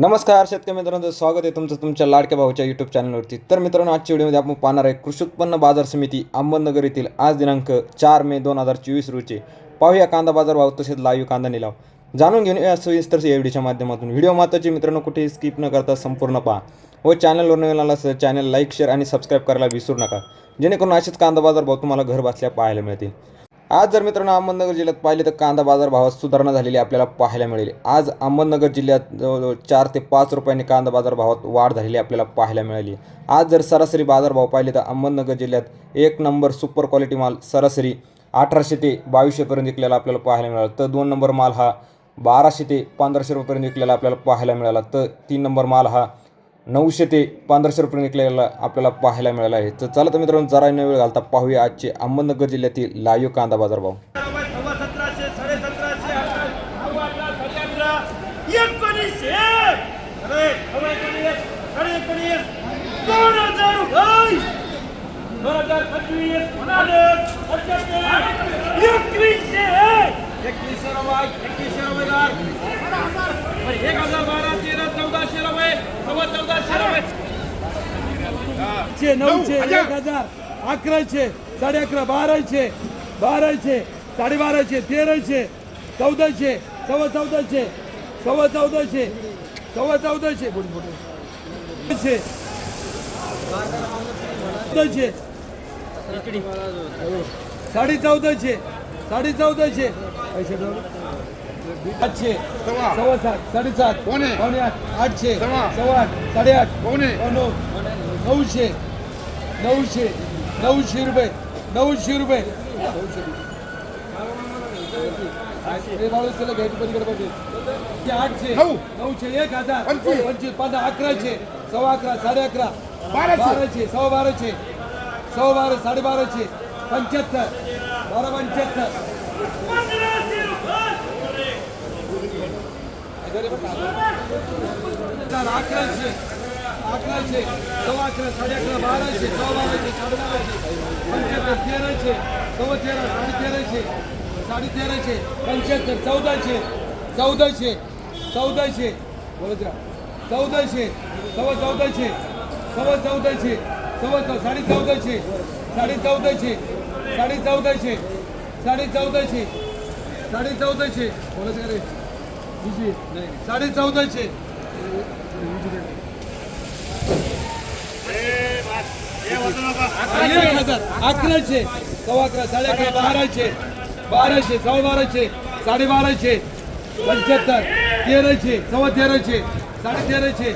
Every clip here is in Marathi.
नमस्कार शेतकरी मित्रांचं स्वागत आहे तुमचं तुमच्या लाडक्या भाऊच्या यूट्यूब चॅनलवरती तर मित्रांनो आजच्या व्हिडिओमध्ये आपण पाहणार आहे कृषी उत्पन्न बाजार समिती अहमदनगर येथील आज दिनांक चार मे दोन हजार चोवीस रोजी. पाहूया कांदा बाजार भाव तसेच लाईव्ह कांदा निलाव जाणून घेऊन या सविस्तर या व्हिडिओच्या माध्यमातून. व्हिडिओ महत्त्वाचे मित्रांनो कुठेही स्किप न करता संपूर्ण पहा. व चॅनलवर नवीन आला असेल चॅनल लाईक शेअर आणि सबस्क्राईब करायला विसरू नका. जेणेकरून असेच कांदा बाजार भाव तुम्हाला घर बसल्या पाहायला मिळतील. आज जर मित्रांनो अहमदनगर जिल्ह्यात पाहिले तर कांदा बाजार भावात सुधारणा झालेली आपल्याला पाहायला मिळेल. आज अहमदनगर जिल्ह्यात जवळजवळ चार ते पाच रुपयांनी कांदा बाजार भावात वाढ झालेली आपल्याला पाहायला मिळाली. आज जर सरासरी बाजारभाव पाहिले तर अहमदनगर जिल्ह्यात एक नंबर सुपर क्वालिटी माल सरासरी अठराशे ते बावीसशेपर्यंत विकलेला आपल्याला पाहायला मिळाला. तर दोन नंबर माल हा बाराशे ते पंधराशे रुपयापर्यंत विकलेला आपल्याला पाहायला मिळाला. तर तीन नंबर माल हा नऊशे ते पंधराशे रुपये विकलेला आपल्याला पाहायला मिळाला आहे. तर चला तर मित्रांनो जरा न वेळ घालता पाहूया आजचे अहमदनगर जिल्ह्यातील लाईव्ह कांदा बाजार भाव. एकवीसशे सतराशे अठरा सतरा एकोणीसशे अरे सव्वा एकोणीस साडे एकोणीस दोन हजार रुपये दोन हजार पंचवीस पन्नास पंच्याहत्तर एकवीसशे एकवीसशे रुपये एकवीसशे रुपये दर बरं, एक हजार बारा तेरा चौदाशे रुपये सव्वा चौदाशे रुपये चे नऊशे एक हजार. अकराशे साडे अकरा बाराशे बाराशे साडेबाराशे तेराशे चौदाशे सव्वा चौदाशे सव्वा चौदाशे सव्वा चौदाशे. चौदाशे. चौदाशे. साडे चौदाशे साडे चौदाशे. आठशे सव्वा. सात साडेसात. पावणे. आठ आठशे सव्वा. आठ साडेआठ. पावणे. नऊ नऊशे नऊशे नऊशे रुपये नऊशे रुपये पाहिजे ते आठशे नऊ. नऊशे एक हजार पंचवीस. पंधरा अकराशे सव्वा अकरा साडे अकरा बाराशे. बाराशे सव्वा बाराशे सव्वा बारा साडेबाराशे पंच्याहत्तर बारा पंच्याहत्तर अकराशे अकराशे सव्वा अकरा साडे अकरा बाराशे सव्वा बाराशे साडे बाराशे पंच्याहत्तर तेराशे सव्वा तेरा साडे तेराशे साडे तेराशे पंच्याहत्तर चौदाशे चौदाशे चौदाशे बोलत चौदाशे सव्वा चौदाशे सव्वा चौदाशे सव्वा चौ साडे चौदाशे साडे चौदाशे साडे चौदाशे साडे चौदाशे साडे चौदाशे बोलत का रे विजय साडे चौदाशे एक हजार अकराशे सव्वा अकरा साडे अकरा बाराशे बाराशे सव्वा बाराशे साडे बाराशे पंच्याहत्तर तेराशे सव्वा तेराशे साडे तेराशे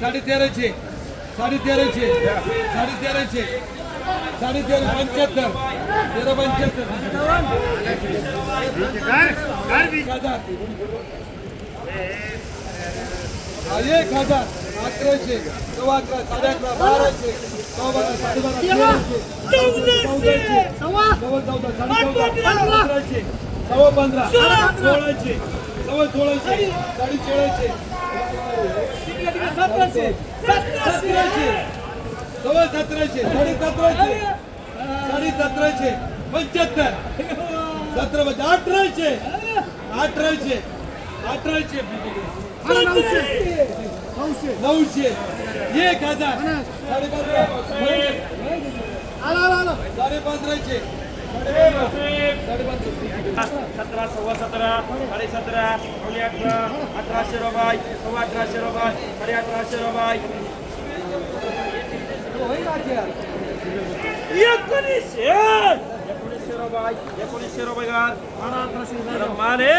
साडे तेराशे साडे तेराशे साडे तेराशे साडे तेरा पंच्याहत्तर तेरा पंच्याहत्तर. एक हजार. एक हजार. अकराशे सव्वा अकरा साडे अकरा बाराशे सव्वा बारा साडे बारा तेराशे चौदाशे सव्वा चौदा साडे चौदा पंधराशे सव्वा पंधरा सोळाशे सव्वा सोळाशे साडे सोळाशे सतराशे सतराशे. सव्वा सतराशे साडे सतराशे साडे सतराशे पंच्याहत्तर सतरा म्हणजे अठराशे अठराशे. अठराशे नऊशे नऊशे एक हजार साडे पंधरा साडे पंधराशे साडे पंधरा सतरा सव्वा सतरा साडे सतरा पावणे अठरा अठराशे रुपये सव्वा अठराशे रुपये साडे अठराशे रुपये एकोणीसशे एकोणीसशे रुपये एकोणीसशे रुपये गार माने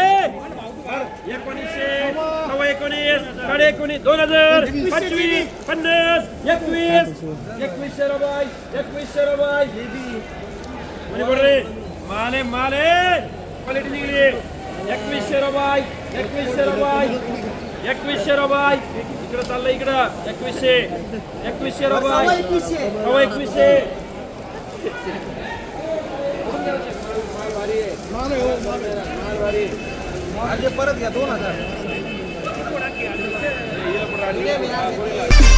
एकोणीसशे सव्वा एकोणीस साडे एकोणीस दोन हजार पंचवीस पन्नास एकवीस. एकवीसशे रुपये एकवीसशे रुपये बोल रे माने माने क्वालिटी निघली. एकवीसशे रुपये एकवीसशे रुपये एकवीसशे रुपये इकडं चाललं इकडं. एकवीसशे. एकवीसशे. रुपये सव्वा एकवीसशे. परत घ्या दोन हजार. Gracias.